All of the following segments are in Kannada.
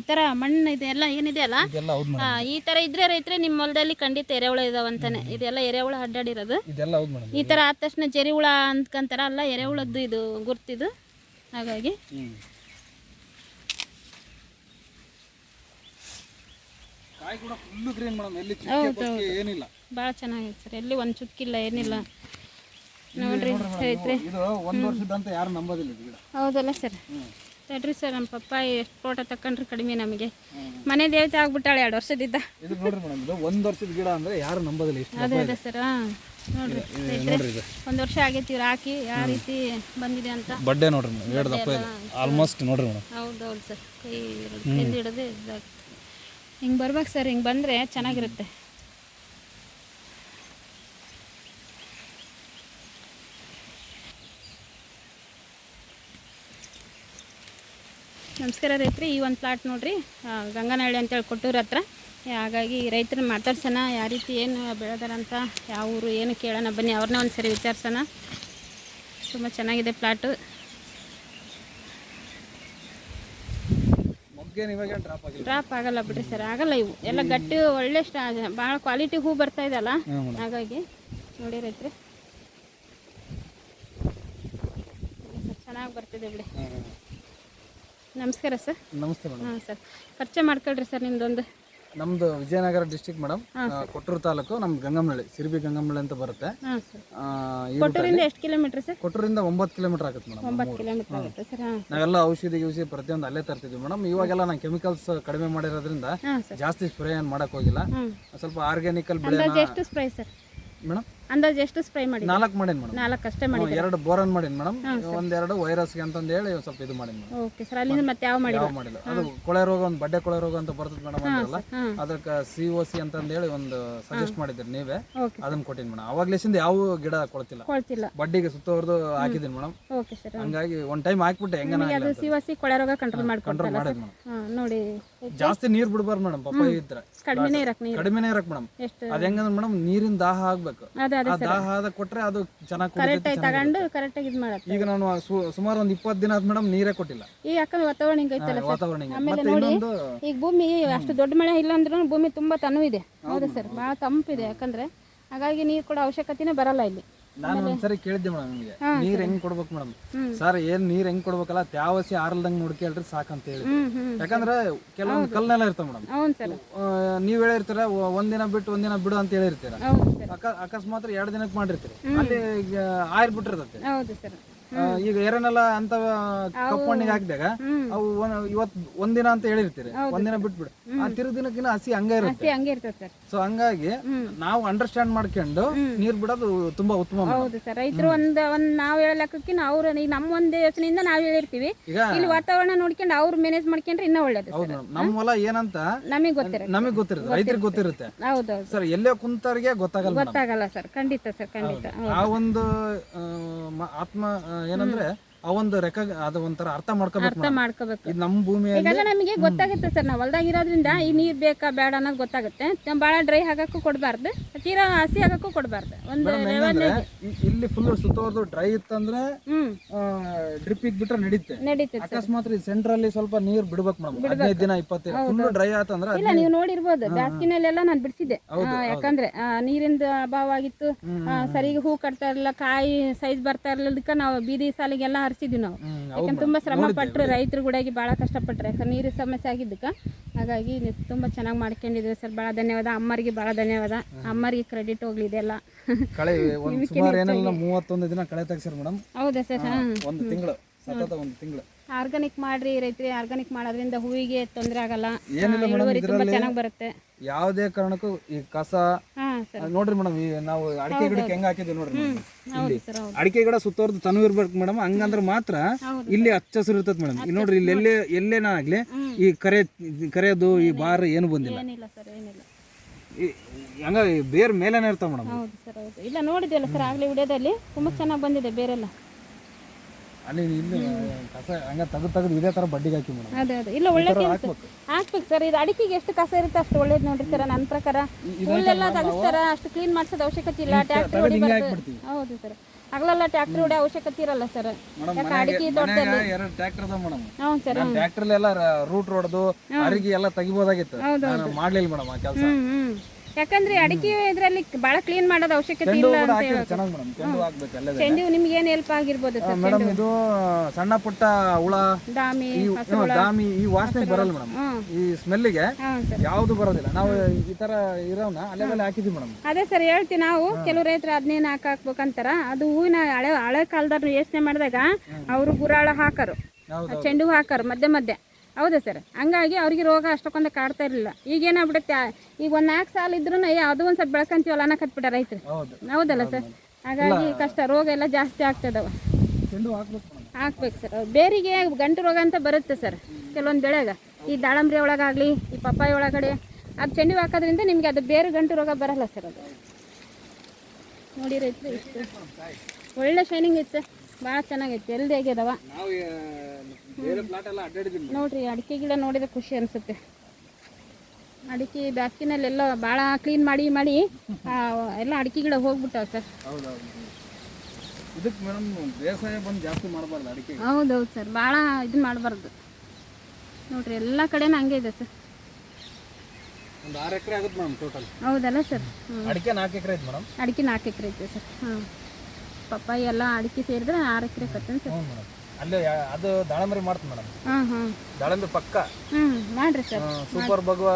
ಈ ತರ ಮಣ್ಣು ಇದೆಲ್ಲ ಏನಿದೆ ಅಲ್ಲ? ಇದೆಲ್ಲ ಹೌದು ಮೇಡಮ್. ಈ ತರ ಇದ್ರೆ ರೈತರೆ ನಿಮ್ಮ ಹೊಲದಲ್ಲಿ ಖಂಡಿತ ಎರೆಹುಳ ಇದಾವಂತಾನೆ ಇದೆಲ್ಲ ಎರೆಹುಳ ಅಡ್ಡಾಡಿರೋದು. ಇದೆಲ್ಲ ಹೌದು ಮೇಡಮ್. ಈ ತರ ಆದ ತಕ್ಷಣ ಜರಿಹುಳ ಅಂದ್ಕಂತಾರ ಅಲ್ಲ ಎರೆಹುಳದ್ದು ಇದು ಗುರ್ತಿದು. ಹಾಗಾಗಿ ಕಾಯಿ ಕೂಡ ಫುಲ್ ಗ್ರೀನ್ ಮೇಡಮ್. ಎಲ್ಲಿ ಚುಕ್ಕೆ ಪಕ್ಕೆ ಏನಿಲ್ಲ. ಭಾಳ ಚೆನ್ನಾಗಿದೆ ಸರ್. ಎಲ್ಲಿ ಒಂದು ಚುಕ್ಕಿಲ್ಲ ಏನಿಲ್ಲ. ನೋಡ್ರಿ ರೈತ್ರೆ. ಇದು ಒಂದು ವರ್ಷದಂತ ಯಾರು ನಂಬೋದಿಲ್ಲ ಇದು ಗಿಡ. ಹೌದಲ್ಲ ಸರ್. ತಡ್ರಿ ಸರ್ ನಮ್ಮ ಪಪ್ಪ ಎಷ್ಟು ಫೋಟೋ ತಕೊಂಡ್ರೆ ಕಡಿಮೆ ನಮಗೆ. ಮನೆ ದೇವತೆ ಆಗ್ಬಿಟ್ಟಾಳೆ ಎರಡು ವರ್ಷದಿದ್ದ ಇದು ನೋಡ್ರಿ ಮೇಡಮ್ ಇದು ಒಂದು ವರ್ಷದ ಗಿಡ ಅಂದ್ರೆ ಯಾರು ನಂಬೋದಿಲ್ಲ ಇಷ್ಟು ಅದೇ ಅದೇ ಸರ್ ನೋಡ್ರಿ ಒಂದು ವರ್ಷ ಆಗೈತಿ ಇವ್ರು ಹಾಕಿ ಯಾವ ರೀತಿ ಬಂದಿದೆ ಅಂತ. ಬಡ್ಡೆ ನೋಡ್ರಿ ಮೇಡಮ್ ಎರಡು ದಪ್ಪ ಇದೆ. ಆಲ್ಮೋಸ್ಟ್ ನೋಡ್ರಿ ಮೇಡಮ್. ಹೌದು ಹೌದು ಸರ್ ಕೈ ಹಿಡಿದು ಹಿಂಗೆ ಬರ್ಬೇಕು ಸರ್ ಹಿಂಗೆ ಬಂದರೆ ಚೆನ್ನಾಗಿರುತ್ತೆ. ನಮಸ್ಕಾರ ರೈತರಿ ಈ ಒಂದು ಪ್ಲಾಟ್ ನೋಡ್ರಿ. ಗಂಗನಹಳ್ಳಿ ಅಂತೇಳಿ ಕೊಟ್ಟೂರ ಹತ್ರ. ಹಾಗಾಗಿ ರೈತರನ್ನ ಮಾತಾಡ್ಸೋಣ ಯಾವ ರೀತಿ ಏನು ಬೆಳೆದಾರಂತ ಯಾವ ಊರು ಏನು ಕೇಳೋಣ ಬನ್ನಿ ಅವ್ರನ್ನೇ ಒಂದು ಸರಿ ವಿಚಾರಿಸೋಣ. ತುಂಬ ಚೆನ್ನಾಗಿದೆ ಪ್ಲಾಟು ಡ್ರಾಪ್ ಆಗಿಲ್ಲ? ಬಿಡ್ರಿ ಸರ್ ಆಗಲ್ಲ ಇವು. ಎಲ್ಲ ಗಟ್ಟಿ ಒಳ್ಳೆ ಸ್ಟಾ ಭಾಳ ಕ್ವಾಲಿಟಿ ಹೂ ಬರ್ತಾ ಇದಲ್ಲ ಹಾಗಾಗಿ ನೋಡಿ ರೈತರಿ. ಚೆನ್ನಾಗಿ ಬರ್ತಿದೆ ಬಿಡಿ. ನಮಸ್ಕಾರ ಸರ್. ನಮಸ್ತೆ ಮೇಡಮ್. ಹಾಂ ಸರ್. ಪರಿಚಯ ಮಾಡ್ಕೊಳ್ರಿ ಸರ್ ನಿಮ್ದೊಂದು. ನಮ್ದು ವಿಜಯನಗರ ಡಿಸ್ಟಿಕ್ ಮೇಡಮ್. ಕೊಟ್ಟೂರು ತಾಲೂಕು ನಮ್ ಗಂಗಮಳ್ಳಿ ಸಿರಿಬಿ ಗಂಗಮಳ್ಳಿ ಅಂತ ಬರುತ್ತೆ. ಹಾಂ ಸರ್. ಆ, ಈ ಕೊಟ್ಟೂರಿಂದ ಎಷ್ಟು ಕಿಲೋಮೀಟ್ರ್ ಸರ್? ಕೊಟ್ಟೂರಿಂದ ಒಂಬತ್ತು ಕಿಲೋಮೀಟರ್ ಆಗುತ್ತೆ ಮೇಡಮ್ ಒಂಬತ್ತು ಕಿಲೋಮೀಟ್ರ್ ಆಗುತ್ತೆ ಸರ್ ಹಾಂ. ನಾವೆಲ್ಲ ಔಷಧಿ ಗಿಷಧಿ ಪ್ರತಿಯೊಂದು ಅಲ್ಲೇ ತರ್ತಿದ್ವಿ ಮೇಡಮ್. ಇವಾಗೆಲ್ಲ ನಾನು ಕೆಮಿಕಲ್ಸ್ ಕಡಿಮೆ ಮಾಡಿರೋದ್ರಿಂದ ಹಾಂ ಸರ್. ಜಾಸ್ತಿ ಸ್ಪ್ರೇ ಏನು ಮಾಡಕ್ ಹೋಗಿಲ್ಲ. ಹ್ಞೂ ಸ್ವಲ್ಪ ಆರ್ಗ್ಯಾನಿಕಲ್ ಬೆಳೆ ಎಷ್ಟು ಸ್ಪ್ರೈ ಸರ್? ಮೇಡಮ್ ಅಂದಾಜು ಎಷ್ಟು ಸ್ಪ್ರೇ ಮಾಡಿ ನಾಲ್ಕು ಮಾಡೀನಿ ಮೇಡಮ್. ನಾಲ್ಕು ಅಷ್ಟೇ ಮಾಡಿ ಎರಡು ಬೋರನ್ ಮಾಡೀನಿ ಮೇಡಮ್. ಒಂದೆರಡು ವೈರಸ್ಗೆ ಅಂತಂದು ಹೇಳಿ ಸ್ವಲ್ಪ ಇದು ಮಾಡೀನಿ ಮೇಡಮ್. ಓಕೆ ಸರ್ ಅಲ್ಲಿಂದ ಮತ್ತೆ ಯಾವ ಮಾಡಿ ಯಾವ ಮಾಡಿಲ್ಲ. ಅದು ಕೊಳೆ ರೋಗ ಒಂದು ಬಡ್ಡೆ ಕೊಳೆ ರೋಗ ಅಂತ ಬರ್ತದೆ ಮೇಡಮ್ ಅಂದ್ರಲ್ಲ ಅದಕ್ಕೆ ಸಿ ಒ ಸಿ ಅಂತಂದು ಹೇಳಿ ಒಂದು ಸಜೆಸ್ಟ್ ಮಾಡಿದ್ರಿ ನೀವೇ. ಅದನ್ನ ಕೊಟ್ಟಿನಿ ಮೇಡಮ್. ಅವಾಗ್ಲೇಸಿಂದ ಯಾವ ಗಿಡ ಕೊಳ್ತಿಲ್ಲ. ಕೊಳ್ತಿಲ್ಲ. ಬಡ್ಡಿಗೆ ಸುತ್ತವರೆದು ಹಾಕಿದೀನಿ ಮೇಡಮ್. ಓಕೆ ಸರ್ ಹಂಗಾಗಿ ಒಂದ್ ಟೈಮ್ ಹಾಕ್ಬಿಟ್ಟೆ ಹೆಂಗನ ಸಿ ಒ ಸಿವಾಸಿ ಕೊಳೆ ರೋಗ ಕಂಟ್ರೋಲ್ ಕಂಟ್ರೋಲ್ ಮಾಡಿದ್ ಮೇಡಮ್. ನೋಡಿ. ಜಾಸ್ತಿ ನೀರ್ ಬಿಡಬಾರ್ದು ಮೇಡಮ್ ಪಪ್ಪಾಯಿ ಇದ್ರೆ. ಕಡಿಮೆನೇ ಇರಕ್ ನೀರು. ಕಡಿಮೆನೇ ಇರಕ್ ಮೇಡಮ್. ಎಷ್ಟು? ಅದ್ ಹೆಂಗಂದ್ರೆ ಮೇಡಮ್ ನೀರಿನ ದಾಹ ಆಗ್ಬೇಕು. ಅದೇ ಅದೇ ಆ ದಾಹ ಆದ ಕೊಟ್ರೆ ಅದು ಚೆನ್ನಾಗಿ ಕರೆಕ್ಟಾಗಿ ತಗೊಂಡು ಕರೆಕ್ಟಾಗಿ ಇದು ಮಾಡತ್ತೆ ಈಗ ನಾನು ಸುಮಾರು ಒಂದ್ ಇಪ್ಪತ್ತು ದಿನ ಆದ್ ಮೇಡಮ್ ನೀರೇ ಕೊಟ್ಟಿಲ್ಲ. ಈ ಯಾಕಂದ್ರೆ ವಾತಾವರಣ ಹಿಂಗ ಐತಲ್ಲ ಸರ್? ವಾತಾವರಣ ಹಿಂಗೆ. ಆಮೇಲೆ ಮತ್ತೆ ನೋಡಿ ಇನ್ನೊಂದು ಈಗ ಭೂಮಿ ಅಷ್ಟು ದೊಡ್ಡ ಮಳೆ ಇಲ್ಲ ಅಂದ್ರೂ ಭೂಮಿ ತುಂಬಾ ತನು ಇದೆ ಹೌದು. ಸರ್? ಭಾಳ ತಂಪಿದೆ ಯಾಕಂದ್ರೆ ಹಾಗಾಗಿ ನೀರು ಕೂಡ ಅವಶ್ಯಕತೆನೇ ಬರಲ್ಲ ಇಲ್ಲಿ. ನಾನು ಒಂದ್ಸರಿ ಕೇಳಿದ್ದೆ ಮೇಡಮ್ ನಿಮಗೆ. ನೀರ್ ಹೆಂಗ್ ಕೊಡ್ಬೇಕು ಮೇಡಮ್. ಸರ್ ಏನ್ ನೀರ್ ಹೆಂಗ್ ಕೊಡ್ಬೇಕಲ್ಲ ತ್ಯಾವಸಿ ಆರ್ಲ್ದಂಗ್ ನೋಡ್ಕೇಳ್ರಿ ಸಾಕಂತ ಹೇಳಿ ಯಾಕಂದ್ರೆ ಕೆಲವೊಂದು ಕಲ್ನೆಲ್ಲ ಇರ್ತಾವ ಮೇಡಮ್. ನೀವ್ ಹೇಳಿರ್ತೀರ ಒಂದಿನ ಬಿಟ್ಟು ಒಂದಿನ ಬಿಡು ಅಂತ ಹೇಳಿರ್ತೀರ. ಅಕಸ್ಮಾತ್ ಎರಡ್ ದಿನಕ್ಕೆ ಮಾಡಿರ್ತೀರಿ? ಅಲ್ಲಿ ಆಯ್ರ್ ಬಿಟ್ಟಿರ್ತೈತೆ. ಈಗ ಏರನೆಲ್ಲ ಅಂತ ಕಪ್ಪು ಮಣ್ಣಿಗೆ ಹಾಕಿದಾಗ. ಅವು ಇವತ್ ಒಂದಿನ ಅಂತ ಹೇಳಿರ್ತೀರಿ. ಒಂದಿನ ಬಿಟ್ಬಿಡು. ಆ ತಿರು ದಿನಕ್ಕಿನ ಹಸಿ ಹಂಗ ಇರುತ್ತೆ. ಹಂಗೆ ಇರ್ತದೆ ಸರ್. ಸೊ ಹಂಗಾಗಿ ನಾವು ಅಂಡರ್ಸ್ಟ್ಯಾಂಡ್ ಮಾಡ್ಕೊಂಡು ನೀರ್ ಬಿಡೋದು ತುಂಬಾ ಉತ್ತಮ ಹೌದು ಸರ್. ರೈತರು ಒಂದು ಒಂದ್ ನಾವ್ ಹೇಳೋ ಅವ್ರ ಈಗ ನಮ್ಮ ಒಂದ್ ಯೋಚನೆಯಿಂದ ನಾವ್ ಹೇಳಿರ್ತೀವಿ. ಇಲ್ಲಿ ವಾತಾವರಣ ನೋಡ್ಕೊಂಡು ಅವ್ರು ಮ್ಯಾನೇಜ್ ಮಾಡ್ಕೊಂಡ್ರೆ ಇನ್ನೂ ಒಳ್ಳೇದು ಹೌದು ನಮ್ಮ ಹೊಲ ಏನಂತ ನಮಗೆ ಗೊತ್ತಿರುತ್ತೆ. ನಮಗ್ ಗೊತ್ತಿರುತ್ತೆ. ರೈತರಿಗೆ ಗೊತ್ತಿರುತ್ತೆ. ಹೌದು ಸರ್ ಎಲ್ಲೇ ಕುಂತವ್ರಿಗೆ ಗೊತ್ತಾಗಲ್ಲ ಗೊತ್ತಾಗಲ್ಲ ಸರ್. ಖಂಡಿತ ಸರ್ ಖಂಡಿತ. ಆ ಒಂದು ಆತ್ಮ ಏನಂದ್ರೆ ಆ ಒಂದು ರೆಕ ಅದು ಒಂಥರ ಅರ್ಥ ಮಾಡ್ಕೋಬೇಕು ಅರ್ಥ ಮಾಡ್ಕೋಬೇಕು. ಇದು ನಮ್ಮ ಭೂಮಿಯಲ್ಲಿ ಈಗೆಲ್ಲ ನಮಗೆ ಗೊತ್ತಾಗುತ್ತೆ ಸರ್ ನಾವು ಹೊಲ್ದಾಗ ಇರೋದ್ರಿಂದ ಈ ನೀರು ಬೇಕಾ ಬೇಡ ಅನ್ನೋದು ಗೊತ್ತಾಗುತ್ತೆ. ಭಾಳ ಡ್ರೈ ಆಗಕ್ಕೂ ಕೊಡಬಾರ್ದು ತೀರಾ ಹಸಿ ಆಗಕ್ಕೂ ಕೊಡಬಾರ್ದು. ಒಂದು ಲೆವೆಲ್ ಹೆಂಗಂದ್ರೆ ಇ- ಇಲ್ಲಿ ಫುಲ್ ಸುತ್ತವರೆದು ಡ್ರೈ ಇತ್ತಂದ್ರೆ ಡ್ರಿಪ್ ಇಗ್ ಬಿಟ್ರೆ ನಡೀತೆ. ನಡೀತದೆ ಅಕಸ್ಮಾತ್ ಈ ಸೆಂಟ್ರಲ್ಲಿ ಸ್ವಲ್ಪ ನೀರ್ ಬಿಡ್ಬೇಕು ಮೇಡಮ್ ಹದಿನೈದು ದಿನ ಇಪ್ಪತ್ತು ಫುಲ್ ಡ್ರೈ ಆತಂದ್ರೆ ಇಲ್ಲ ನೀವು ನೋಡಿರ್ಬೋದು ಬ್ಯಾಸ್ಗಿನಲ್ಲೆಲ್ಲ ನಾನು ಬಿಡಿಸಿದ್ದೆ. ಯಾಕಂದ್ರೆ ಆ, ನೀರಿಂದ ಅಭಾವ ಆಗಿತ್ತು. ಆ, ಸರಿಗೆ ಹೂ ಕಟ್ತಾ ಇರಲಿಲ್ಲ ಕಾಯಿ ಸೈಜ್ ಬರ್ತಾ ಇರ್ಲಿಲ್ಲದಕ್ಕೆ ನಾವು ಬೀದಿ ಸಾಲಿಗೆಲ್ಲ ಹರಿಸಿದ್ವಿ ನಾವು. ಯಾಕಂದ್ರೆ ತುಂಬಾ ಶ್ರಮ ಪಟ್ಟರು ರೈತರು ಕೂಡ ಭಾಳ ಕಷ್ಟಪಟ್ರು. ಯಾಕಂದ್ರೆ ನೀರಿನ ಸಮಸ್ಯೆ ಆಗಿದ್ದಕ್ಕ. ಹಾಗಾಗಿ ನೀವು ತುಂಬಾ ಚೆನ್ನಾಗಿ ಮಾಡ್ಕೊಂಡಿದ್ರೆ ಸರ್. ಬಹಳ ಧನ್ಯವಾದ. ಅಮ್ಮರಿಗೆ ಬಹಳ ಧನ್ಯವಾದ. ಅಮ್ಮರಿಗೆ ಕ್ರೆಡಿಟ್ ಹೋಗ್ಲಿ ಇದೆಲ್ಲ ಕಳೆ ಸುಮಾರು ಏನಿಲ್ಲ ಮೂವತ್ತೊಂದು ದಿನ ಕಳೆ ತೆಗ್ಸಿರ್ ಮೇಡಮ್. ಹೌದಾ ಸರ್? ಒಂದು ತಿಂಗಳು ಸತತ ಒಂದು ತಿಂಗಳು. ಆರ್ಗಾನಿಕ್ ಮಾಡ್ರಿ ರೈತರಿ ಆರ್ಗಾನಿಕ್ ಮಾಡೋದ್ರಿಂದ ಹೂವಿಗೆ ತೊಂದರೆ ಆಗಲ್ಲ. ಏನಿಲ್ಲ ಇಳುವರಿ ತುಂಬಾ ಇದ್ರಲ್ಲಿ- ಚೆನ್ನಾಗಿ ಬರುತ್ತೆ. ಯಾವುದೇ ಕಾರಣಕ್ಕೂ ಈ ಕಸ ಹಾಂ ಸರ್. ಅದ್ ನೋಡ್ರಿ ಮೇಡಮ್ ನಾವು ಅಡಿಕೆ ಗಿಡಕ್ಕೆ ಹೆಂಗ್ ಹಾಕಿದ್ವಿ ನೋಡ್ರಿ madam. ಹೌದು ಸರ್ ಹೌದು. ಅಡಿಕೆ ಗಿಡ ಸುತ್ತೋರ್ದು ತನು ಇರ್ಬೇಕು ಮೇಡಮ್ ಹಂಗಂದ್ರೆ ಮಾತ್ರ ಹೌದು ಇಲ್ಲಿ ಹಚ್ಚ ಹಸಿರು ಇರ್ತದೆ ಮೇಡಮ್ ನೋಡ್ರಿ ಇಲ್ಲಿ ಎಲ್ಲೇ ಎಲ್ಲೇನ ಆಗ್ಲಿ ಈ ಕರೆ ಕರೆಯೋದು ಈ ಬಾರ್ ಏನು ಬಂದಿಲ್ಲ. ಏನಿಲ್ಲ ಸರ್ ಏನಿಲ್ಲ. ಈ- ಹಂಗ ಬೇರ್ ಮೇಲೇನೆ ಇರ್ತಾವ ಮೇಡಮ್ ಹೌದು ಸರ್ ಹೌದು. ಇಲ್ಲ ನೋಡಿದ್ವಲ್ಲ ಸರ್ ಆಗಲೇ ವಿಡಿಯೋದಲ್ಲಿ. ತುಂಬಾ ಚೆನ್ನಾಗಿ ಬಂದಿದೆ ಬೇರೆಲ್ಲ. ಅಲ್ಲಿ ಇಲ್ಲಿ ಕಸ ಹಂಗ ತೆಗೆದು ತೆಗೆದು ಇದೇ ತರ ಬಡ್ಡಿಗೆ ಹಾಕಿ ಮೇಡಮ್. ಅದೇ ಅದೇ. ಇಲ್ಲ ಒಳ್ಳೆ ಹಾಕ್ಬೇಕು. ಸರ್. ಇದು ಅಡಿಕೆಗೆ ಎಷ್ಟು ಕಸ ಇರುತ್ತೆ ಅಷ್ಟು ಒಳ್ಳೇದು ನೋಡ್ರಿ ಸರ್ ನನ್ನ ಪ್ರಕಾರ ಹುಲ್ಲೆಲ್ಲ ತೆಗಿಸ್ತಾರ ಅಷ್ಟು ಕ್ಲೀನ್ ಮಾಡಿಸೋದು ಅವಶ್ಯಕತೆ ಇಲ್ಲ. ಟ್ಯಾಕ್ಟರ್ ಹೊಡಿ ಹೌದು ಸರ್. ಹಗಲೆಲ್ಲ ಟ್ಯಾಕ್ಟರ್ ಹೊಡೆ ಅವಶ್ಯಕತೆ ಇರಲ್ಲ ಸರ್. ಯಾಕೆ ಅಡಿಕೆ ತೋಟದಲ್ಲಿ? ಎರಡು ಟ್ರ್ಯಾಕ್ಟರ್ ಅದ ಮೇಡಮ್. ಹ್ಞೂ ಸರ್ ನಾನು ಟ್ರ್ಯಾಕ್ಟರ್ ಎಲ್ಲ ರೂಟ್ ಹೊಡೆದು ಅರಿಗಿ ಎಲ್ಲ ತೆಗಿಬೋದಾಗಿತ್ತು. ನಾನು ಮಾಡ್ಲಿಲ್ಲ ಮೇಡಮ್ ಆ ಕೆಲಸ. ಯಾಕಂದ್ರೆ ಅಡಿಕೆ ಇದ್ರಲ್ಲಿ ಬಹಳ ಕ್ಲೀನ್ ಮಾಡೋದು ಅವಶ್ಯಕತೆ ಚೆಂಡು ಇಲ್ಲ ಕೂಡ ಅಂತ ಹಾಕಿದ್ರೆ ಹೇಳೋದು ಚೆನ್ನಾಗಿ ಮೇಡಮ್. ಚೆಂಡು ಹಾಕ್ಬೇಕು ಚೆಂಡು ನಿಮ್ಗೆ ಏನ್ ಹೆಲ್ಪ್ ಆಗಿರ್ಬೋದು ಸರ್ ಮೇಡಮ್ ಇದು ಸಣ್ಣ ಪುಟ್ಟ ಹುಳ ದಾಮಿ ಈ ಹ್ಮ್, ದಾಮಿ ಈ ವಾಸನೆ ಬರಲ್ಲ ಮೇಡಮ್. ಹ್ಮ್. ಈ ಸ್ಮೆಲ್ಗೆ ಹಾಂ ಸರ್. ಯಾವುದು ಬರೋದಿಲ್ಲ. ನಾವು ಈ ತರ ಇರೋನ ಅಲ್ಲೇ ಮೇಲೆ ಹಾಕಿದ್ವಿ ಮೇಡಮ್. ಅದೇ ಸರ್ ಹೇಳ್ತೀವಿ ನಾವು ಕೆಲವು ರೈತರು ಅದನ್ನೇನು ಹಾಕಾಕ್ಬೇಕಂತಾರ ಅದು ಹೂವಿನ ಹಳೆ ಹಳೆ ಕಾಲದವ್ರು ಯೋಚನೆ ಮಾಡಿದಾಗ ಅವರು ಗುರಾಳ ಹಾಕರು. ಹೌದು. ಚೆಂಡು ಹೂ ಹಾಕರು ಮಧ್ಯೆ ಮಧ್ಯೆ. ಹೌದಾ ಸರ್? ಹಂಗಾಗಿ ಅವ್ರಿಗೆ ರೋಗ ಅಷ್ಟೊಂದು ಕಾಡ್ತಾ ಇರಲಿಲ್ಲ. ಈಗ ಏನಾಗ್ಬಿಡುತ್ತೆ ಈಗ ಒಂದು ನಾಲ್ಕು ಸಾಲ ಇದ್ರೂ ಅದು ಒಂದು ಸ್ವಲ್ಪ ಬೆಳ್ಕೊಂತೀವಲ್ಲ ಅನ್ನ ಕತ್ಬಿಟ್ಟಾರ ರೈತರು. ಹೌದು. ಹೌದಲ್ಲ ಸರ್? ಹಾಗಾಗಿ ಕಷ್ಟ ರೋಗ ಎಲ್ಲ ಜಾಸ್ತಿ ಆಗ್ತದವ. ಹಾಕ್ಬೇಕು ಸರ್. ಬೇರಿಗೆ ಗಂಟು ರೋಗ ಅಂತ ಬರುತ್ತೆ ಸರ್ ಕೆಲವೊಂದು ಬೆಳೆಗ. ಈ ದಾಳಂಬ್ರಿ ಒಳಗಾಗಲಿ ಈ ಪಪ್ಪಾಯಿ ಒಳಗಡೆ ಅದು ಚೆಂಡು ಹಾಕೋದ್ರಿಂದ ನಿಮಗೆ ಅದು ಬೇರೆ ಗಂಟು ರೋಗ ಬರಲ್ಲ ಸರ್ ಅದು. ನೋಡಿ ರೈತರು ಇಷ್ಟು ಒಳ್ಳೆ ಶೈನಿಂಗ್ ಐತೆ ಸರ್. ಭಾಳ ಚೆನ್ನಾಗೈತೆ ಎಲ್ದು ಹೇಗಿದಾವ ನೋಡ್ರಿ ಅಡಿಕೆ ಗಿಡ ನೋಡಿದ್ರೆ ಖುಷಿ ಅನಿಸುತ್ತೆ. ಅಡಿಕೆ ಬ್ಯಾಸ್ಕಿನಲ್ಲೆಲ್ಲ ಭಾಳ ಕ್ಲೀನ್ ಮಾಡಿ ಮಾಡಿ ಎಲ್ಲ ಅಡಿಕೆ ಗಿಡ ಹೋಗ್ಬಿಟ್ಟಾವ ಸರ್. ಹೌದೌದು. ಇದಕ್ಕೆ ಮೇಡಮ್ ಬೇಸಾಯ ಬಂದು ಜಾಸ್ತಿ ಮಾಡಬಾರ್ದು ಅಡಿಕೆ ಹೌದೌದು ಸರ್ ಭಾಳ ಇದು ಮಾಡಬಾರ್ದು. ನೋಡ್ರಿ ಎಲ್ಲ ಕಡೆನೂ ಹಂಗೆ ಇದೆ ಸರ್. ಒಂದು ಆರು ಎಕರೆ ಆಗುತ್ತೆ ಮೇಡಮ್ ಟೋಟಲ್ ಹೌದಲ್ಲ ಸರ್? ಅಡಿಕೆ ನಾಲ್ಕು ಎಕರೆ ಐತೆ ಮೇಡಮ್. ಅಡಿಕೆ ನಾಲ್ಕು ಎಕರೆ ಐತೆ ಸರ್. ಹಾಂ ಪಪ್ಪಾಯಿ ಎಲ್ಲ ಅಡಿಕೆ ಸೇರಿದ್ರೆ ಆರು ಎಕರೆ ಕತ್ತೇನೆ ಸರ್. ಹ್ಞೂ ಮೇಡಮ್. ಅಲ್ಲೇ ಅದು ದಾಳಂಬರಿ ಮಾಡ್ತ ಮೇಡಮ್. ಹಾಂ ಹಾಂ. ದಾಳಂಬರಿ ಪಕ್ಕ. ಹ್ಞೂ ಮಾಡಿರಿ ಸರ್. ಸೂಪರ್ ಭಗವ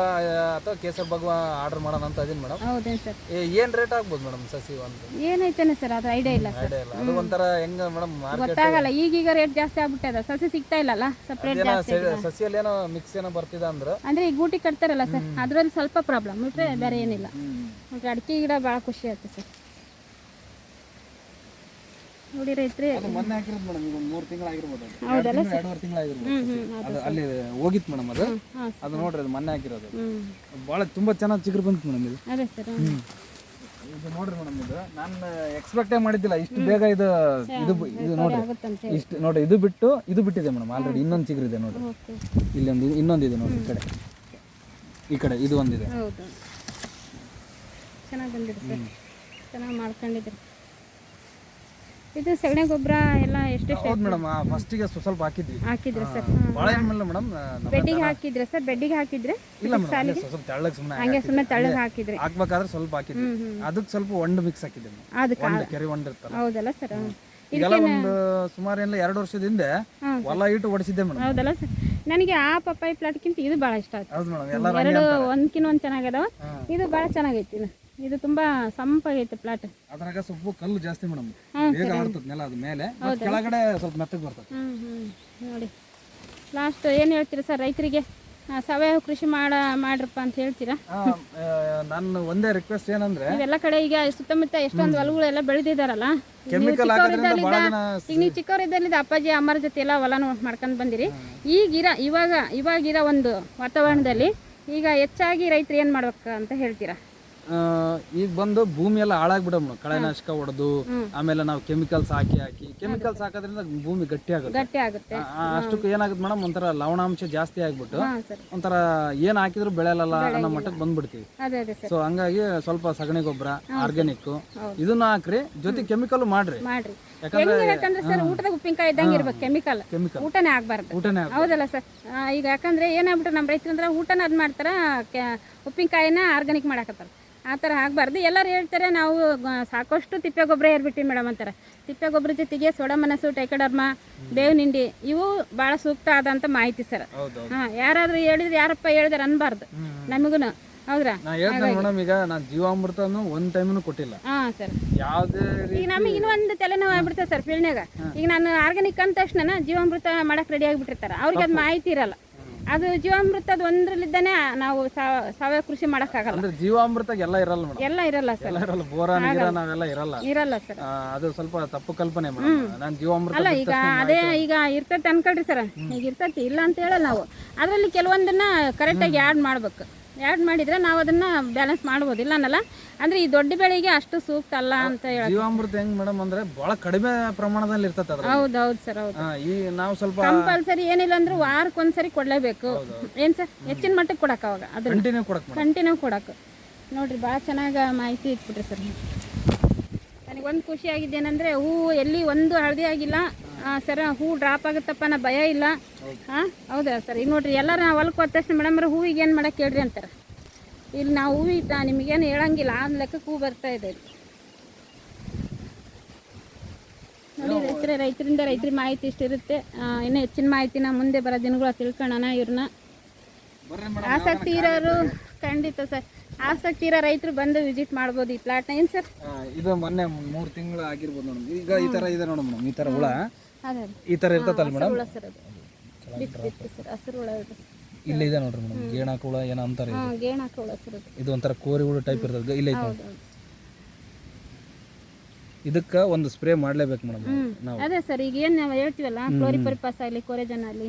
ಅಥವಾ ಕೇಸರ್ ಭಗವ ಆರ್ಡರ್ ಮಾಡೋಣ ಅಂತ ಇದೀನಿ ಮೇಡಮ್. ಹೌದೇನು ಸರ್. ಏನು ರೇಟ್ ಆಗ್ಬೋದು ಮೇಡಮ್ ಸಸಿ ಒಂದು? ಏನೈತೇನೆ ಸರ್ ಅದು ಐಡಿಯಾ ಇಲ್ಲ ಐಡಿಯಾ ಇಲ್ಲ. ಅದು ಒಂಥರ ಹೆಂಗ ಮೇಡಮ್ ಗೊತ್ತಾಗಲ್ಲ ಈಗೀಗ ರೇಟ್ ಜಾಸ್ತಿ ಆಗ್ಬಿಟ್ಟದ. ಸಸಿ ಸಿಗ್ತಾ ಇಲ್ಲಲ್ಲ? ಸಪ್ರೇಟ್ ಏನೋ ಜಾಸ್ತಿ. ಸಸಿಯಲ್ಲಿ ಏನೋ ಮಿಕ್ಸ್ ಏನೋ ಬರ್ತಿದೆ ಅಂದ್ರೆ. ಅಂದ್ರೆ ಈ ಗೂಟಿ ಕಟ್ತಾರಲ್ಲ ಸರ್ ಅದ್ರಲ್ಲಿ ಸ್ವಲ್ಪ ಪ್ರಾಬ್ಲಮ್ ಬಿಟ್ರೆ ಬೇರೆ ಏನಿಲ್ಲ. ಅಡಿಕೆ ಗಿಡ ಭಾಳ ಖುಷಿ ಆಯ್ತು ಸರ್. ನೋಡಿ ರೈತ್ರಿ. ಅದು ಮೊನ್ನೆ ಹಾಕಿರೋದು ಮೇಡಮ್ ಈಗ ಒಂದು ಮೂರು ತಿಂಗಳು ಆಗಿರ್ಬೋದು ಅದು. ಹೌದಲ್ಲ ತಿಂಗ್ಳು, ಎರಡೂವರೆ ತಿಂಗಳು ಆಗಿರ್ಬೋದು ಅದು ಅಲ್ಲಿ ಹೋಗಿತ್ತು ಮೇಡಮ್ ಅದು. ಅದು ನೋಡ್ರಿ ಅದು ಮೊನ್ನೆ ಹಾಕಿರೋದು. ಹ್ಮ್. ಭಾಳ ತುಂಬಾ ಚೆನ್ನಾಗಿ ಚಿಗುರು ಬಂತು ಮೇಡಮ್ ಇದು. ಅದೇ ಸರ್ ಇದು ನೋಡ್ರಿ ಮೇಡಮ್ ಇದು. ನಾನು ಎಕ್ಸ್ಪೆಕ್ಟೇ ಮಾಡಿದ್ದಿಲ್ಲ ಇಷ್ಟು ಬೇಗ ಇದು ಇದು ಇದು ನೋಡ್ರಿ. ಆಗುತ್ತಂತ ಹೇಳಿ. ಇಷ್ಟು ನೋಡ್ರಿ ಇದು ಬಿಟ್ಟು ಇದು ಬಿಟ್ಟಿದೆ ಮೇಡಮ್ ಆಲ್ರೆಡಿ ಇನ್ನೊಂದು ಚಿಗುರು ಇದೆ ನೋಡ್ರಿ. ಓಕೆ. ಇನ್ನೊಂದು ಇದೆ ನೋಡಿ ಈ ಕಡೆ. ಈ ಕಡೆ ಇದು ಒಂದಿದೆ. ಹೌದು. ಚೆನ್ನಾಗಿ ಬಂದಿದೆ ಸರ್. ಚೆನ್ನಾಗಿ ಮಾಡ್ಕೊಂಡಿದ್ರಿ ಇದು ಸಗಣಿ ಗೊಬ್ಬರ ಎಲ್ಲ ಎಷ್ಟೆಷ್ಟು ಹೌದು ಮೇಡಮ್ ಫಸ್ಟಿಗೆ ಸ್ವಲ್ಪ ಹಾಕಿದ್ವಿ. ಹಾಕಿದ್ರೆ ಸರ್? ಭಾಳ ಏನಿಲ್ಲ ಮೇಡಮ್ ಬೆಡ್ಡಿಗೆ ಹಾಕಿದ್ರೆ ಸರ್? ಬೆಡ್ಡಿಗೆ ಹಾಕಿದ್ರೆ? ಇಲ್ಲ ಮೇಡಮ್ ಸ್ವಲ್ಪ ತೆಳ್ಳಗೆ ಸುಮ್ಮನೆ ಹಂಗೆ ಸುಮ್ಮನೆ ತೆಳ್ಳಗೆ ಹಾಕಿದ್ರಿ. ಹಾಕ್ಬೇಕಾದ್ರೆ ಸ್ವಲ್ಪ ಹಾಕಿದ್ವಿ. ಅದಕ್ಕೆ ಸ್ವಲ್ಪ ಒಂಡ್ ಮಿಕ್ಸ್ ಹಾಕಿದ್ದೆ ಅದಕ್ಕೆ ಒಂದು ಕೆರೆ ಒಂಡ್ ಇರ್ತಲ್ಲ ಹೌದಲ್ಲ ಸರ್? ಈಗೆಲ್ಲ ಒಂದು ಸುಮಾರು ಏನಿಲ್ಲ ಎರಡು ವರ್ಷದ ಹಿಂದೆ ಹೊಲ ಇಟ್ಟು ಓಡಿಸಿದ್ದೆ ಮೇಡಮ್. ಹೌದಲ್ಲ ಸರ್? ನನಗೆ ಆ ಪಪ್ಪಾಯಿ ಪ್ಲಾಟ್ಕಿಂತ ಇದು ಭಾಳ ಇಷ್ಟ ಆಯ್ತು. ಎರಡು ಒಂದ್ಕಿನ ಒಂದು ಚೆನ್ನಾಗದಾವ. ಇದು ಭಾಳ ಚೆನ್ನಾಗೈತಿ ಇದು ತುಂಬಾ ಸಂಪಾಗೈತೆ ಪ್ಲಾಟ್ ಅದ್ರಾಗ ಸ್ವಲ್ಪ ಕಲ್ಲು ಜಾಸ್ತಿ ಮೇಡಮ್. ಬೇಗ ಆಡ್ತದೆ ನೆಲ ಅದ ಮೇಲೆ. ಕೆಳಗಡೆ ಸ್ವಲ್ಪ ಮೆತ್ತಗೆ ಬರ್ತದೆ. ನೋಡಿ. ಲಾಸ್ಟ್ ಏನು ಹೇಳ್ತೀರಾ ಸರ್ ರೈತರಿಗೆ? ಸಾವಯವ ಕೃಷಿ ಮಾಡ ಮಾಡ್ರಪ್ಪ ಅಂತ ಹೇಳ್ತೀರಾ? ನನ್ನ ಒಂದೇ ರಿಕ್ವೆಸ್ಟ್ ಏನಂದ್ರೆ ಇವೆಲ್ಲ ಕಡೆ ಈಗ ಸುತ್ತಮುತ್ತ ಎಷ್ಟೊಂದು ಹೊಲಗಳೆಲ್ಲ ಜನ ಈಗ ನೀವು ಚಿಕ್ಕವರಿದ್ದಲ್ಲಿ ಅಪ್ಪಾಜಿ ಅಮ್ಮರ ಜೊತೆ ಎಲ್ಲ ಹೊಲನ ಮಾಡ್ಕೊಂಡು ಬಂದಿರಿ. ಈಗಿರ ಇವಾಗ ಇವಾಗಿರ ಒಂದು ವಾತಾವರಣದಲ್ಲಿ ಈಗ ಹೆಚ್ಚಾಗಿ ರೈತರು ಏನು ಮಾಡ್ಬೇಕು ಅಂತ ಹೇಳ್ತೀರಾ? ಈಗ ಬಂದು ಭೂಮಿ ಎಲ್ಲ ಹಾಳಾಗ್ಬಿಡ ಮೇಡಮ್ ಕಳೆನಾಶಕ ಹೊಡೆದು. ಆಮೇಲೆ ನಾವು ಕೆಮಿಕಲ್ಸ್ ಹಾಕಿ ಹಾಕಿ ಕೆಮಿಕಲ್ಸ್ ಹಾಕೋದ್ರಿಂದ ಭೂಮಿ ಗಟ್ಟಿ ಆಗುತ್ತೆ. ಅಷ್ಟಕ್ಕೆ ಏನಾಗುತ್ತೆ ಮೇಡಮ್ ಒಂಥರ ಲವಣಾಂಶ ಜಾಸ್ತಿ ಆಗ್ಬಿಟ್ಟು ಒಂಥರ ಏನ್ ಹಾಕಿದ್ರು ಬೆಳೆಯಲ್ಲ ಅನ್ನೋ ಮಟ್ಟಕ್ಕೆ ಬಂದ್ಬಿಡ್ತೀವಿ. ಸೊ ಹಂಗಾಗಿ ಸ್ವಲ್ಪ ಸಗಣಿ ಗೊಬ್ಬರ ಆರ್ಗ್ಯಾನಿಕ್ ಇದನ್ನ ಹಾಕ್ರಿ. ಜೊತೆ ಕೆಮಿಕಲ್ ಮಾಡ್ರಿ. ಯಾಕಂದ್ರೆ ಸರ್ ಊಟದ ಉಪ್ಪಿನಕಾಯಿ ಇದ್ದಂಗೆ ಇರ್ಬೇಕು ಕೆಮಿಕಲ್ ಕೆಮಿಕಲ್ ಊಟನೇ ಆಗ್ಬಾರ್ದು. ಹೌದಲ್ಲ ಸರ್? ಈಗ ಯಾಕಂದ್ರೆ ಏನಾಗ್ಬಿಟ್ರೆ ನಮ್ಮ ರೈತರು ಅಂದ್ರೆ ಊಟನ ಅದ್ ಮಾಡ್ತಾರ ಉಪ್ಪಿನಕಾಯಿನ ಆರ್ಗ್ಯಾನಿಕ್ ಮಾಡಾಕತ್ತಾರ. ಆ ಥರ ಆಗಬಾರ್ದು. ಎಲ್ಲರೂ ಹೇಳ್ತಾರೆ ನಾವು ಸಾಕಷ್ಟು ತಿಪ್ಪೆ ಗೊಬ್ಬರ ಏರ್ಬಿಟ್ಟಿವಿ ಮೇಡಮ್ ಅಂತಾರೆ. ತಿಪ್ಪೆ ಗೊಬ್ಬರ ಜೊತೆಗೆ ಸೋಡಾ ಮನಸ್ಸು ಟೈಕಡರ್ಮ ಬೇವು ನಿಂಡಿ ಇವು ಭಾಳ ಸೂಕ್ತ ಆದಂಥ ಮಾಹಿತಿ ಸರ್. ಹಾಂ ಯಾರಾದರೂ ಹೇಳಿದ್ರೆ ಯಾರಪ್ಪ ಹೇಳಿದ್ರೆ ಅನ್ಬಾರ್ದು. ನಮಗೂ ಹೌದ್ರಾ? ಮೇಡಮ್ ಈಗ ನಾನು ಜೀವಾಮೃತನು ಒಂದ್ ಟೈಮ್ನು ಕೊಟ್ಟಿಲ್ಲ. ಹಾಂ ಸರ್. ಯಾವ್ದೇ ರೀತಿ ಈಗ ನಮಗೆ ಇನ್ನೊಂದು ತಲೆನೋವು ಆಗ್ಬಿಡ್ತದೆ ಸರ್ ಫೀಲ್ಡ್ನಾಗ ಈಗ ನಾನು ಆರ್ಗಾನಿಕ್ ಅಂದ ತಕ್ಷಣ ಜೀವಾಮೃತ ಮಾಡಕ್ ರೆಡಿ ಆಗಿಬಿಟ್ಟಿರ್ತಾರೆ. ಅವ್ರಿಗೆ ಅದು ಮಾಹಿತಿ ಇರಲ್ಲ. ಅದು ಜೀವಾಮೃತದ ಒಂದ್ರಲ್ಲಿದ್ದಾನೆ ನಾವು ಸಾವ- ಸಾವಯವ ಕೃಷಿ ಮಾಡಕ್ ಅಂದ್ರೆ ಜೀವಾಮೃತ ಎಲ್ಲ ಇರಲ್ಲ ಮೇಡಮ್. ಎಲ್ಲ ಇರಲ್ಲ ಸರ್. ಎಲ್ಲ ಇರಲ್ಲ ಬೋರಾನ್ ಗಿರಾನ್ ಅವೆಲ್ಲ ಇರಲ್ಲ. ಇರಲ್ಲ ಸರ್. ಅದು ಸ್ವಲ್ಪ ತಪ್ಪು ಕಲ್ಪನೆ ಮೇಡಮ್. ನಾನು ಜೀವಾಮೃತ ಅಲ್ಲ ಈಗ ಅದೇ ಈಗ ಇರ್ತೈತೆ ಅನ್ಕೊಳ್ರಿ ಸರ್. ಈಗ ಇರ್ತೈತಿ ಇಲ್ಲ ಅಂತ ಹೇಳಲ್ಲ ನಾವು. ಅದರಲ್ಲಿ ಕೆಲವೊಂದನ್ನ ಕರೆಕ್ಟಾಗಿ ಆ್ಯಡ್ ಮಾಡ್ಬೇಕು. ಆ್ಯಡ್ ಮಾಡಿದರೆ ನಾವು ಅದನ್ನು ಬ್ಯಾಲೆನ್ಸ್ ಮಾಡ್ಬೋದು ಇಲ್ಲ ಅನ್ನಲ್ಲ? ಅಂದರೆ ಈ ದೊಡ್ಡ ಬೆಳೆಗೆ ಅಷ್ಟು ಸೂಕ್ತ ಅಲ್ಲ ಅಂತ ಹೇಳಿ ಜೀವಾಮೃತ ಹೆಂಗ್ ಮೇಡಮ್ ಅಂದ್ರೆ ಬಹಳ ಕಡಿಮೆ ಪ್ರಮಾಣದಲ್ಲಿ ಇರ್ತದೆ ಹೌದು ಹೌದು ಸರ್ ಹೌದು. ಈ ನಾವು ಸ್ವಲ್ಪ ಕಂಪಲ್ಸರಿ ಏನಿಲ್ಲ ಅಂದ್ರೆ ವಾರಕ್ಕೆ ಒಂದ್ಸರಿ ಕೊಡ್ಲೇಬೇಕು ಏನ್ ಸರ್? ಹೆಚ್ಚಿನ ಮಟ್ಟಕ್ಕೆ ಕೊಡಕ್ಕೆ ಅವಾಗ ಅದು ಕಂಟಿನ್ಯೂ ಕೊಡಕ್ಕೆ ಕಂಟಿನ್ಯೂ ಕೊಡಕ್ಕೆ ನೋಡ್ರಿ ಭಾಳ ಚೆನ್ನಾಗಿ ಮಾಹಿತಿ ಇಟ್ಬಿಟ್ರಿ ಸರ್ ಒಂದು ಖುಷಿ ಆಗಿದ್ದೇನೆಂದರೆ ಹೂವು ಎಲ್ಲಿ ಒಂದು ಹಳದಿ ಆಗಿಲ್ಲ. ಸರ್ ಹೂ ಡ್ರಾಪ್ ಆಗುತ್ತಪ್ಪ ನಾ ಭಯ ಇಲ್ಲ. ಹಾಂ ಹೌದಾ ಸರ್? ಈಗ ನೋಡ್ರಿ ಎಲ್ಲರೂ ನಾವು ಹೊಲಕ್ಕೆ ಹೋದ ತಕ್ಷಣ ಮೇಡಮ್ ಹೂವಿಗೆ ಏನು ಮಾಡಕ್ಕೆ ಹೇಳ್ರಿ ಅಂತಾರೆ. ಇಲ್ಲಿ ನಾವು ಹೂವು ನಿಮಗೇನು ಹೇಳಂಗಿಲ್ಲ ಆ ಲೆಕ್ಕಕ್ಕೆ ಹೂ ಬರ್ತಾ ಇದೆ. ನೋಡಿ ರೈತರೇ ರೈತರಿಂದ ರೈತರ ಮಾಹಿತಿ ಇಷ್ಟಿರುತ್ತೆ. ಇನ್ನೂ ಹೆಚ್ಚಿನ ಮಾಹಿತಿನ ಮುಂದೆ ಬರೋ ದಿನಗಳ ತಿಳ್ಕೊಳ್ಳೋಣ ಇವ್ರನ್ನ. ಆಸಕ್ತಿ ಇರೋರು ಖಂಡಿತ ಸರ್. ಆಸಕ್ತಿ ಇರೋ ರೈತರು ಬಂದು ವಿಸಿಟ್ ಮಾಡ್ಬೋದು ಈ ಪ್ಲಾಟ್ನ. ಏನು ಸರ್? ಇದು ಮೊನ್ನೆ ಮೂರು ತಿಂಗಳು ಆಗಿರ್ಬೋದು ನೋಡಿ. ಈಗ ಈ ತರ ಇದೆ ನೋಡಿ ಮೇಡಮ್ ಈ ತರ ಹುಳ. ಈ ತರ ಇರ್ತದಲ್ಲ ಮೇಡಮ್? ಇಲ್ಲ ಹಸಿರು ಹುಳ ಇದು ಇಲ್ಲಿ ಇದೆ ನೋಡ್ರಿ ಮೇಡಮ್ ಗೇಣಾಕ ಹುಳ ಏನೋ ಅಂತಾರೆ ಇದು. ಹಾಂ ಗೇಣ್ ಹುಳ ಸರ್ ಇದು ಒಂಥರ ಕೋರಿ ಹುಳ ಟೈಪ್ ಇರ್ತದೆ. ಇಲ್ಲ ಐತೆ ಹೌದು. ಇದಕ್ಕೆ ಒಂದು ಸ್ಪ್ರೇ ಮಾಡ್ಲೇಬೇಕು ಮೇಡಮ್ ನಾವು. ಅದೇ ಸರ್ ಈಗ ಏನು ನಾವು ಹೇಳ್ತೀವಲ್ಲ ಕ್ಲೋರಿಪರಿಪಾಸ್ ಆಗಲಿ ಕೊರೆಜನ್ ಆಗಲಿ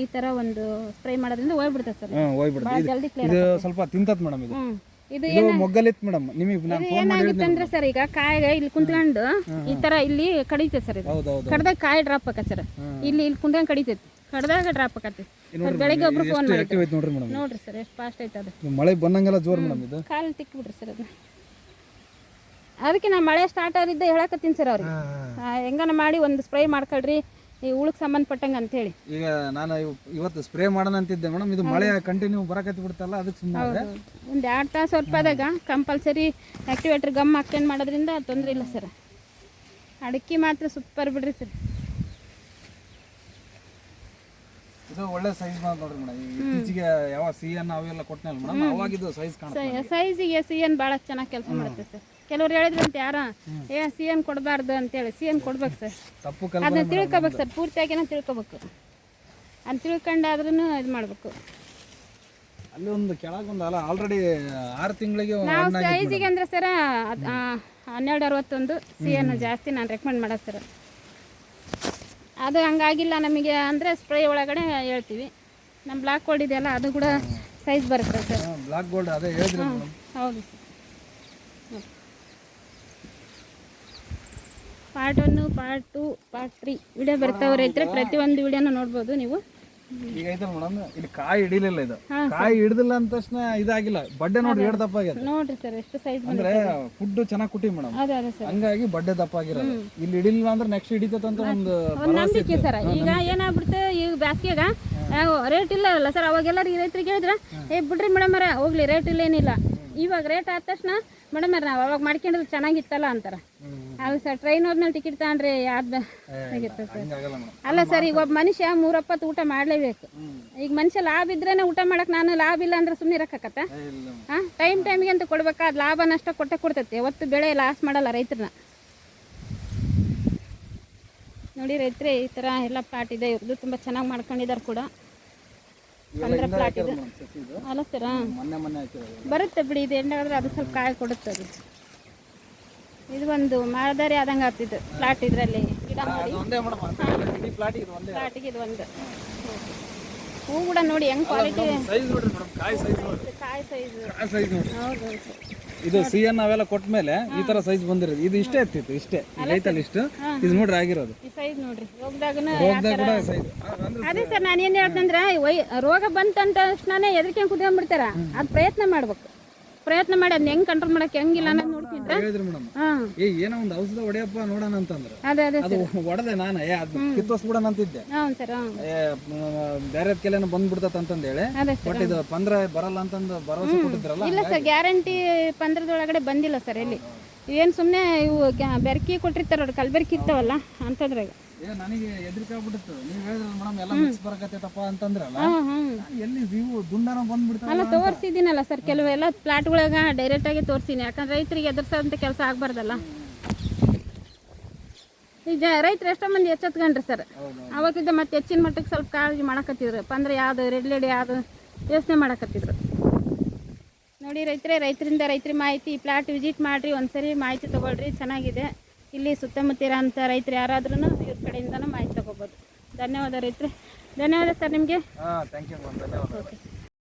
ಈ ಥರ ಒಂದು ಸ್ಪ್ರೇ ಮಾಡೋದ್ರಿಂದ ಹೋಗ್ಬಿಡ್ತದೆ ಸರ್. ಹ್ಞೂ ಹೋಗ್ಬಿಡ್ತದೆ ಇದು ಜಲ್ದಿ ಕ್ಲಿಯರ್ ಇದು ಸ್ವಲ್ಪ ತಿಂತತ್ ಮೇಡಮ್ ಇದು. ಇದು ಮೊಗ್ಗಲಿತ್ತು ಮೇಡಮ್. ನಿಮಗೆ ನಾನು ಫೋನ್ ಮಾಡಿದ್ದೆ ಅಂದ್ರೆ ಸರ್ ಈಗ ಕಾಯಿಗೆ ಇಲ್ಲಿ ಕುಂತ್ಕೊಂಡು ಈ ತರ ಇಲ್ಲಿ ಕಡಿತೈತೆ ಸರ್ ಇದು. ಹೌದು ಹೌದು ಕಡ್ದಾಗ ಕಾಯಿ ಡ್ರಾಪ್ ಆಕ ಸರ್. ಇಲ್ಲಿ ಇಲ್ಲಿ ಕುಂತ್ಕೊಂಡು ಕಡಿತೈತಿ ಕಡ್ದಾಗ ಡ್ರಾಪ್ ಆಕತಿ ಬೆಳಿಗ್ಗೆ ಒಬ್ರು ಫೋನ್ ಮಾಡಿದ್ರು. ನೋಡ್ರಿ ನೋಡ್ರಿ ಸರ್ ಎಷ್ಟು ಫಾಸ್ಟ್ ಐತೆ ಅದು. ಮಳೆ ಬಂದಂಗೆಲ್ಲ ಜೋರ್ ಮೇಡಮ್ ಇದು. ಕಾಲು ತಿಕ್ಬಿಡ್ರಿ ಸರ್ ಅದನ್ನ. ಅದಕ್ಕೆ ನಾ ಮಳೆ ಸ್ಟಾರ್ಟ್ ಆಗಿದ್ದೆ ಹೇಳಕತ್ತೀನಿ ಸರ್ ಅವ್ರಿ ಹೆಂಗನ ಮಾಡಿ ಒಂದು ಸ್ಪ್ರೇ ಮಾಡ್ಕೊಳ್ರಿ ಈ ಉಳಕ್ ಸಂಬಂಧಪಟ್ಟಂಗೆ ಅಂತೇಳಿ. ಈಗ ನಾನು ಇವ್- ಇವತ್ತು ಸ್ಪ್ರೇ ಮಾಡೋಣ ಅಂತಿದ್ದೆ ಮೇಡಮ್. ಇದು ಮಳೆ ಕಂಟಿನ್ಯೂ ಬರಕತ್ತಿ ಬಿಡ್ತಲ್ಲ ಅದಕ್ಕೆ ಸುಮ್ಮನೆ ಒಂದು ಎರಡು ತಾಸು ಸ್ವಲ್ಪ ಆದಾಗ ಕಂಪಲ್ಸರಿ ಆಕ್ಟಿವೇಟರ್ ಗಮ್ ಹಾಕ್ಕೊಂಡು ಮಾಡೋದ್ರಿಂದ ತೊಂದರೆ ಇಲ್ಲ ಸರ್. ಅಡಿಕೆ ಮಾತ್ರ ಸೂಪರ್ ಬಿಡ್ರಿ ಸರ್. ಇದು ಒಳ್ಳೆ ಸೈಜ್ ಬಂದ್ ನೋಡ್ರಿ ಮೇಡಮ್. ಇತ್ತೀಚೆಗೆ ಯಾವ ಸಿ ಎನ್ ಅವೆಲ್ಲ ಕೊಟ್ಟನಲ್ಲ ಮೇಡಮ್ ಅವಾಗಿದ್ದು ಸೈಜ್ ಕಾಣುತ್ತೆ ಸೈಜಿಗೆ ಸಿ ಎನ್ ಭಾಳ ಚೆನ್ನಾಗಿ ಕೆಲಸ ಮಾಡುತ್ತೆ ಸರ್. ಕೆಲವ್ರು ಹೇಳಿದ್ರು ಅಂತ ಯಾರ? ಏ ಸಿ ಎನ್ ಕೊಡಬಾರ್ದು ಅಂತೇಳಿ. ಸಿ ಎನ್ ಕೊಡ್ಬೇಕು ಸರ್. ಅದನ್ನ ತಿಳ್ಕೊಬೇಕು ಸರ್. ಪೂರ್ತಿಯಾಗಿನ ತಿಳ್ಕೊಬೇಕು. ಅದನ್ನ ತಿಳ್ಕೊಂಡಾದ್ರೂ ಇದು ಮಾಡಬೇಕು. ಅಲ್ಲಿ ಒಂದು ಕೆಳಗೆ ಒಂದು ಅಲ್ಲ ಆಲ್ರೆಡಿ ಆರು ತಿಂಗಳಿಗೆ ನಾವು ಸೈಜಿಗೆ ಅಂದ್ರೆ ಸರ ಹನ್ನೆರಡು ಅರವತ್ತೊಂದು ಸಿ ಎನ್ ಜಾಸ್ತಿ ನಾನು ರೆಕಮೆಂಡ್ ಮಾಡೋದು ಸರ್. ಅದು ಹಂಗಾಗಿಲ್ಲ ನಮಗೆ ಅಂದರೆ ಸ್ಪ್ರೇ ಒಳಗಡೆ ಹೇಳ್ತೀವಿ. ನಮ್ಮ ಬ್ಲಾಕ್ ಗೋಲ್ಡ್ ಇದೆಯಲ್ಲ ಅದು ಕೂಡ ಸೈಜ್ ಬರುತ್ತೆ ಸರ್. ಬ್ಲಾಕ್ ಗೋಲ್ಡ್ ಅದೇ ಹೌದು sir. Part one part two part three video ಬರ್ತಾವೆ ಪ್ರತಿ ಪ್ರತಿಯೊಂದು ವಿಡಿಯೋನ ನೋಡ್ಬೋದು ನೀವು. ಈಗ ಐತೆ ಮೇಡಮ್ ಇಲ್ಲಿ ಕಾಯಿ ಹಿಡಿಲಿಲ್ಲ ಇದು. ಕಾಯಿ ಹಿಡಿದಿಲ್ಲ ಅಂದ ತಕ್ಷಣ ಇದಾಗಿಲ್ಲ. ಬಡ್ಡೆ ನೋಡ್ರಿ ಎರಡು ದಪ್ಪ ಆಗ್ಯದ ನೋಡ್ರಿ ಸರ್ ಎಷ್ಟು ಸೈಜ್ ಅಂದ್ರೆ ಫುಡ್ ಚೆನ್ನಾಗಿ ಕುಟ್ಟಿ ಮೇಡಮ್. ಹಂಗಾಗಿ ಬಡ್ಡೆ ದಪ್ಪ ಆಗಿರೋದು. ಇಲ್ಲಿ ಹಿಡಿಲಿಲ್ಲ ಅಂದ್ರೆ ನೆಕ್ಸ್ಟ್ ಹಿಡಿತೈತೆ ಅಂತ ಒಂದು ನಂಬಿಕೆ ಸರ್. ಈಗ ಏನಾಗ್ಬಿಡುತ್ತೆ ಈಗ ಬ್ಯಾಸ್ಗೆಗ ರೇಟ್ ಇಲ್ಲ ಅಲ್ಲ ಸರ್. ಅವಾಗೆಲ್ಲ ಈ ರೈತರಿಗೆ ಹೇಳಿದ್ರೆ ಏ ಬಿಡ್ರಿ ಮೇಡಮ್ ಹೋಗ್ಲಿ ರೇಟ್ ಇಲ್ಲ ಏನಿಲ್ಲ. ಇವಾಗ ರೇಟ್ ಆದ ತಕ್ಷಣ ಮೇಡಮರ ನಾವು ಅವಾಗ ಮಾಡ್ಕೊಂಡ್ರೆ ಚೆನ್ನಾಗಿತ್ತಲ್ಲ ಅಂತಾರ. ಅಲ್ಲ ಸರ್ ಟ್ರೈನ್ ಹೋದ್ಮೇಲೆ ಟಿಕೆಟ್ ತಗೊಂಡ್ರೆ ಯಾವ್ದು ಅಲ್ಲ ಸರ್ ಈಗ ಒಬ್ಬ ಮನುಷ್ಯ ಮೂರಪ್ಪತ್ತು ಊಟ ಮಾಡಲೇಬೇಕು. ಈಗ ಮನುಷ್ಯ ಲಾಭ ಇದ್ರೇನೆ ಊಟ ಮಾಡಕ್ ನಾನು ಲಾಭ ಇಲ್ಲ ಅಂದ್ರೆ ಸುಮ್ಮನೆ ಹಾಂ ಟೈಮ್ ಟೈಮ್ಗೆ ಅಂತ ಕೊಡ್ಬೇಕಾದ ಲಾಭ ನಷ್ಟ ಕೊಟ್ಟೆ ಕೊಡ್ತೈತಿ. ಒತ್ತು ಬೆಳೆ ಲಾಸ್ ಮಾಡಲ್ಲ ರೈತರನ್ನ ನೋಡಿ ರೈತರೇ ಈ ಥರ ಎಲ್ಲ ಪ್ಲಾಟ್ ಇದೆ. ಇವ್ರದ್ದು ತುಂಬ ಚೆನ್ನಾಗಿ ಮಾಡ್ಕೊಂಡಿದ್ದಾರೆ ಕೂಡ. ಪಂದ್ರ ಪ್ಲಾಟ್ ಇದೆ? ಸರ್ ಮೊನ್ನೆ ಮೊನ್ನೆ ಹಾಕಿರೋದು. ಬರುತ್ತೆ ಬಿಡಿ ಇದು ಎಂಡಾದ್ರೆ ಅದು ಸ್ವಲ್ಪ ಕಾಯಿ ಕೊಡುತ್ತೆ ಅದು ಇದು ಒಂದು ಮಾರದಾರಿ ಆದಂಗೆ ಆಗ್ತಿದ್ದು ಪ್ಲಾಟ್ ಇದರಲ್ಲಿ. ಗಿಡ ಮಾಡಿ. ಒಂದೇ ಮೇಡಮ್ ಇಡೀ ಪ್ಲಾಟ್ ಇದು ಒಂದೇ ಪ್ಲಾಟಿಗೆ ಇದು ಒಂದು. ಹೂ ಕೂಡ ನೋಡಿ ಹೆಂಗ್ ಕ್ವಾಲಿಟಿ ಸೈಜ್ ನೋಡ್ರಿ ಮೇಡಮ್. ಕಾಯಿ ಸೈಜ್ ಕಾಯಿ ಸೈಜ್ ಕಾಯಿ ಸೈಜ್ ಹೌದು. ಇದು ಸಿ ಎನ್ ಅವೆಲ್ಲ ಕೊಟ್ಟ ಮೇಲೆ ಈ ತರ ಸೈಜ್ ಬಂದಿರೋದು. ಇದು ಇಷ್ಟೇ ಇರ್ತಿತ್ತು ಇಷ್ಟೇ. ಐತಲ್ಲ ಇಷ್ಟು. ಇದು ನೋಡ್ರಿ ಆಗಿರೋದು. ಈ ಸೈಜ್ ನೋಡ್ರಿ. ರೋಗದಾಗನ ರೋಗದಾಗ ಕೂಡ ಸೈಜ್ ಅಂದ್ರೆ ಅದೇ ಸರ್ ನಾನು ಏನು ಹೇಳ್ತಂದ್ರೆ ವೈ ರೋಗ ಬಂತಂತ ತಕ್ಷಣನೇ ಎದ್ರಿಕೆ ಕುತ್ಕೊಂಡ್ಬಿಡ್ತಾರ? ಅದು ಪ್ರಯತ್ನ ಮಾಡ್ಬೇಕು. ಪ್ರಯತ್ನ ಮಾಡಿ ಅದನ್ನ ಹೆಂಗ್ ಕಂಟ್ರೋಲ್ ಮಾಡಕ್ ಹೆಂಗಿಲ್ಲ ಅನ್ನೋದು ನೋಡ್ತಿದ್ರ? ಹೇಳಿದ್ರಿ ಮೇಡಮ್. ಹಾಂ. ಏ ಏನೋ ಒಂದು ಔಷಧ ಹೊಡೆಯಪ್ಪ ನೋಡೋಣ ಅಂತಂದ್ರೆ. ಅದೇ ಅದೇ ಅದು ಹೊಡೆದೆ ನಾನು ಏ ಅದು ಕಿತ್ತೋಸ್ಬಿಡೋಣ ಅಂತಿದ್ದೆ. ಹ್ಞೂ ಸರ್ ಹ್ಞೂ ಏ ಬೇರೆ ಕೆಲೆನ ಬಂದ್ಬಿಡ್ತತ್ ಅಂತಂದೇಳಿ. ಅದೇ ಸರ್ ಬಟ್ ಇದು ಪಂದ್ರ ಬರಲ್ಲ ಅಂತಂದು ಭರವಸೆ ಕೊಟ್ಟಿದ್ರಲ್ಲ ಇಲ್ಲ ಸರ್ ಗ್ಯಾರಂಟಿ ಪಂದ್ರದೊಳಗಡೆ ಬಂದಿಲ್ಲ ಸರ್ ಎಲ್ಲಿ. ಏನು ಸುಮ್ಮನೆ ಇವು ಗ್ಯಾ- ಬೆರ್ಕಿ ಕೊಟ್ಟಿರ್ತಾರ ನೋಡಿ ಕಲ್ಬೆರ್ಕಿ ಇರ್ತಾವಲ್ಲ ಅಂಥದ್ರಾಗ. ಏ ನನಗೆ ಹೆದರಿಕೆ ಆಗ್ಬಿಟ್ಟಿತ್ತು ನೀವು ಹೇಳಿದ್ರೆ ಮೇಡಮ್ ಎಲ್ಲ ಮಿಕ್ಸ್ ಬರಕತ್ತೈತಪ್ಪ ಅಂತಂದ್ರಲ್ಲ? ಎಲ್ಲಿ ನೀವು ದುಂಡನ ಬಂದ್ಬಿಡ್ತಾವ ಅಲ್ಲ ತೋರಿಸಿದ್ದೀನಲ್ಲ ಸರ್ ಕೆಲವೆಲ್ಲ ಪ್ಲಾಟ್ಗಳಾಗ ಡೈರೆಕ್ಟಾಗಿ ತೋರಿಸಿನಿ. ಯಾಕಂದ್ರೆ ರೈತರಿಗೆ ಎದುರಿಸೋಂಥ ಕೆಲಸ ಆಗಬಾರ್ದಲ್ಲ. ಈಗ ರೈತರು ಎಷ್ಟೋ ಮಂದಿ ಎಚ್ಚೆತ್ಕೊಂಡ್ರಿ ಸರ್ ಅವಾಗಿದ್ದ ಮತ್ತೆ ಹೆಚ್ಚಿನ ಮಟ್ಟಕ್ಕೆ ಸ್ವಲ್ಪ ಕಾಳಜಿ ಮಾಡಕತ್ತಿದ್ರು. ಅಂದ್ರೆ ಯಾವುದು ರೆಡ್ ಲೇಡಿ ಯಾವುದು ಯೋಚನೆ ಮಾಡಕತ್ತಿದ್ರು. ನೋಡಿ ರೈತರೇ ರೈತರಿಂದ ರೈತರ ಮಾಹಿತಿ ಪ್ಲಾಟ್ ವಿಸಿಟ್ ಮಾಡಿರಿ ಒಂದ್ಸರಿ ಮಾಹಿತಿ ತೊಗೊಳ್ರಿ ಚೆನ್ನಾಗಿದೆ. ಇಲ್ಲಿ ಸುತ್ತಮುತ್ತ ಇರೋಂಥ ರೈತರು ಯಾರಾದ್ರೂ ಇವ್ರ ಕಡೆಯಿಂದನೂ ಮಾಹಿತಿ ತೊಗೋಬೋದು. ಧನ್ಯವಾದ ರೈತರೆ. ಧನ್ಯವಾದ ಸರ್ ನಿಮಗೆ. ಓಕೆ